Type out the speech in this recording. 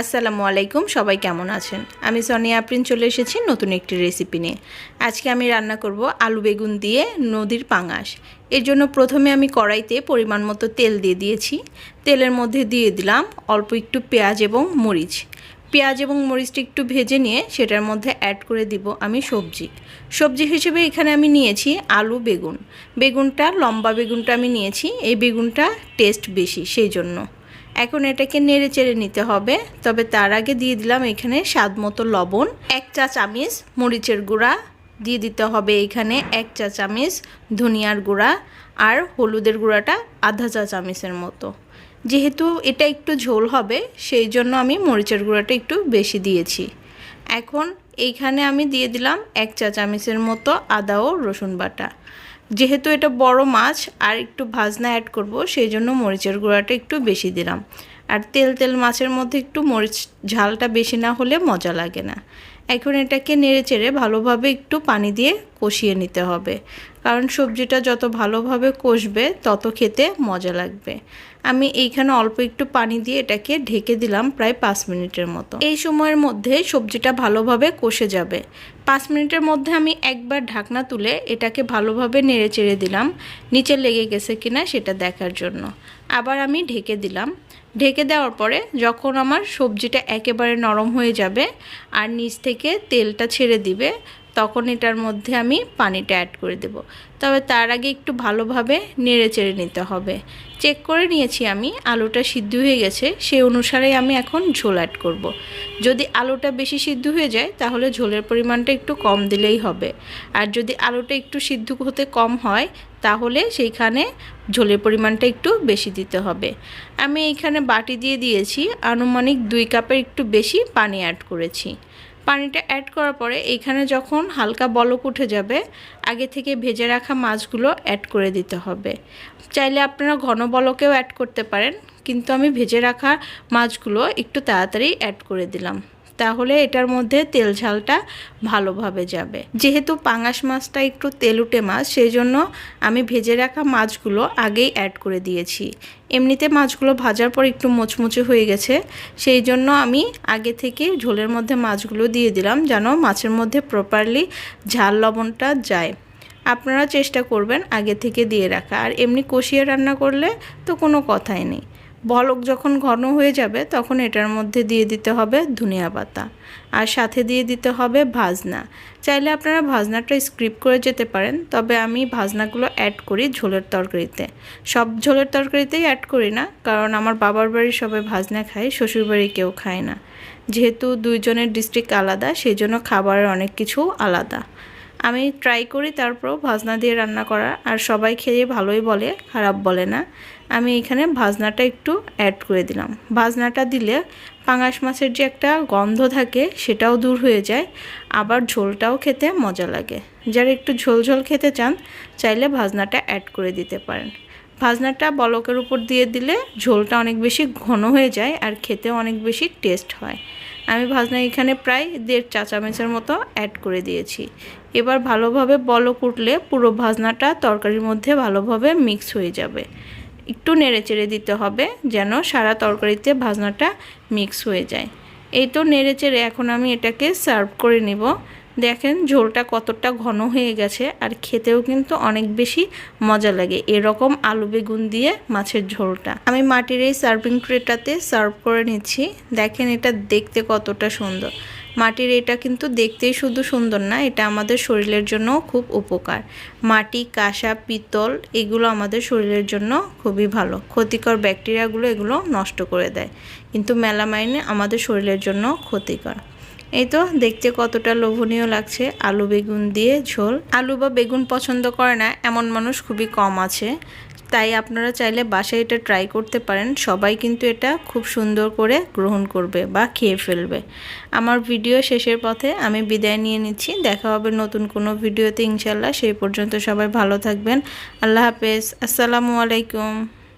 আসসালামু আলাইকুম, সবাই কেমন আছেন? আমি সোনিয়া আপ্রিন চলে এসেছি নতুন একটি রেসিপি নিয়ে। আজকে আমি রান্না করব আলু বেগুন দিয়ে নদীর পাঙাশ। এর জন্য প্রথমে আমি কড়াইতে পরিমাণ মতো তেল দিয়ে দিয়েছি। তেলের মধ্যে দিয়ে দিলাম অল্প একটু পেঁয়াজ এবং মরিচ। পেঁয়াজ এবং মরিচটা একটু ভেজে নিয়ে সেটার মধ্যে অ্যাড করে দিব আমি সবজি। সবজি হিসেবে এখানে আমি নিয়েছি আলু বেগুন। বেগুনটা, লম্বা বেগুনটা আমি নিয়েছি। এই বেগুনটা টেস্ট বেশি, সেই জন্য। এখন এটাকে নেড়ে চেড়ে নিতে হবে। তবে তার আগে দিয়ে দিলাম এখানে স্বাদ মতো লবণ। এক চা চামিচ মরিচের গুঁড়া দিয়ে দিতে হবে এখানে এক চা চামিচ ধনিয়ার গুঁড়া আর হলুদের গুঁড়াটা আধা চা চামিচের মতো। যেহেতু এটা একটু ঝোল হবে, সেই জন্য আমি মরিচের গুঁড়াটা একটু বেশি দিয়েছি। এখন এইখানে আমি দিয়ে দিলাম এক চা চামচের মতো আদা ও রসুন বাটা। যেহেতু এটা বড় মাছ, আর একটু ভাজনা অ্যাড করব, সেই জন্য মরিচের গুঁড়াটা একটু বেশি দিলাম। আর তেল তেল মাছের মধ্যে একটু মরিচ ঝালটা বেশি না হলে মজা লাগে না। এখন এটাকে নেড়ে চেড়ে ভালোভাবে একটু পানি দিয়ে কষিয়ে নিতে হবে। কারণ সবজিটা যত ভালোভাবে কষবে, তত খেতে মজা লাগবে। আমি এইখানে অল্প একটু পানি দিয়ে এটাকে ঢেকে দিলাম প্রায় পাঁচ মিনিটের মতো। এই সময়ের মধ্যে সবজিটা ভালোভাবে কষে যাবে। পাঁচ মিনিটের মধ্যে আমি একবার ঢাকনা তুলে এটাকে ভালোভাবে নেড়ে চেড়ে দিলাম। নিচে লেগে গেছে কিনা সেটা দেখার জন্য। আবার আমি ঢেকে দিলাম। ঢেকে দেওয়ার পরে যখন আমার সবজিটা একেবারে নরম হয়ে যাবে আর নিচ থেকে তেলটা ছেড়ে দিবে তখন এটার মধ্যে আমি পানিটা অ্যাড করে দেব। তবে তার আগে একটু ভালোভাবে নেড়ে চেড়ে নিতে হবে। চেক করে নিয়েছি আমি, আলুটা সিদ্ধ হয়ে গেছে সেই অনুসারে আমি এখন ঝোল অ্যাড করব। যদি আলুটা বেশি সিদ্ধ হয়ে যায়, তাহলে ঝোলের পরিমাণটা একটু কম দিলেই হবে। আর যদি আলুটা একটু সিদ্ধ হতে কম হয়, তাহলে সেইখানে ঝোলের পরিমাণটা একটু বেশি দিতে হবে। আমি এইখানে বাটি দিয়ে দিয়েছি, আনুমানিক দুই কাপের একটু বেশি পানি অ্যাড করেছি। পানিটা অ্যাড করার পরে এখানে যখন হালকা বলক উঠে যাবে, আগে থেকে ভেজে রাখা মাছগুলো অ্যাড করে দিতে হবে। চাইলে আপনারা ঘন বলকেও অ্যাড করতে পারেন, কিন্তু আমি ভেজে রাখা মাছগুলো একটু তাড়াতাড়ি অ্যাড করে দিলাম। তাহলে এটার মধ্যে তেল ঝালটা ভালোভাবে যাবে। যেহেতু পাঙাশ মাছটা একটু তেলুটে মাছ সেই জন্য আমি ভেজে রাখা মাছগুলো আগেই অ্যাড করে দিয়েছি। এমনিতে মাছগুলো ভাজার পর একটু মোচমুচে হয়ে গেছে সেই জন্য আমি আগে থেকে ঝোলের মধ্যে মাছগুলো দিয়ে দিলাম যেন মাছের মধ্যে প্রপারলি ঝাল লবণটা যায়। আপনারা চেষ্টা করবেন আগে থেকে দিয়ে রাখা। আর এমনি কষিয়ে রান্না করলে তো কোনো কথাই নেই। বলক যখন ঘন হয়ে যাবে, তখন এটার মধ্যে দিয়ে দিতে হবে ধনিয়া পাতা। আর সাথে দিয়ে দিতে হবে ভাজনা। চাইলে আপনারা ভাজনাটা স্ক্রিপ করে যেতে পারেন, তবে আমি ভাজনাগুলো অ্যাড করি ঝোলের তরকারিতে। সব ঝোলের তরকারিতেই অ্যাড করি না, কারণ আমার বাবার বাড়ির সবাই ভাজনা খায় শ্বশুরবাড়ি কেউ খায় না। যেহেতু দুইজনের ডিস্ট্রিক্ট আলাদা, সেই জন্য খাবারের অনেক কিছু আলাদা। আমি ট্রাই করি, তারপরও ভাজনা দিয়ে রান্না করা। আর সবাই খেয়ে ভালোই বলে, খারাপ বলে না। আমি এখানে ভাজনাটা একটু অ্যাড করে দিলাম। ভাজনাটা দিলে পাঙাশ মাছের যে একটা গন্ধ থাকে, সেটাও দূর হয়ে যায়। আবার ঝোলটাও খেতে মজা লাগে। যারা একটু ঝোল ঝোল খেতে চান, চাইলে ভাজনাটা অ্যাড করে দিতে পারেন। ভাজনাটা বলকের উপর দিয়ে দিলে ঝোলটা অনেক বেশি ঘন হয়ে যায়, আর খেতে অনেক বেশি টেস্ট হয়। আমি ভাজনা এখানে প্রায় দেড় চা চামচের মতো অ্যাড করে দিয়েছি। এবার ভালোভাবে বলক কুটলে পুরো ভাজনাটা তরকারির মধ্যে ভালোভাবে মিক্স হয়ে যাবে। একটু নেড়ে চেড়ে দিতে হবে যেন সারা তরকারিতে ভাজনাটা মিক্স হয়ে যায়। এই তো নেড়ে চেড়ে এখন আমি এটাকে সার্ভ করে নিব। দেখেন ঝোলটা কতটা ঘন হয়ে গেছে আর খেতেও কিন্তু অনেক বেশি মজা লাগে এরকম আলু বেগুন দিয়ে মাছের ঝোলটা। আমি মাটির এই সার্ভিং ট্রেটাতে সার্ভ করে নিচ্ছি। দেখেন এটা দেখতে কতটা সুন্দর। মাটির এটা কিন্তু দেখতেই শুধু সুন্দর না, এটা আমাদের শরীরের জন্য খুব উপকার। মাটি, কাঁসা, পিতল এগুলো আমাদের শরীরের জন্য খুবই ভালো। ক্ষতিকর ব্যাকটেরিয়াগুলো এগুলো নষ্ট করে দেয়। কিন্তু মেলামাইনে আমাদের শরীরের জন্য ক্ষতিকর। এই তো দেখতে কতটা লোভনীয় লাগছে আলু বেগুন দিয়ে ঝোল। আলু বা বেগুন পছন্দ করে না, এমন মানুষ খুবই কম আছে। তাই আপনারা চাইলে বাসায় এটা ট্রাই করতে পারেন। সবাই কিন্তু এটা খুব সুন্দর করে গ্রহণ করবে বা খেয়ে ফেলবে। আমার ভিডিও শেষের পথে আমি বিদায় নিয়ে নিচ্ছি। দেখা হবে নতুন কোনো ভিডিওতে ইনশাল্লাহ সেই পর্যন্ত সবাই ভালো থাকবেন। আল্লাহ হাফেজ। আসসালামু আলাইকুম।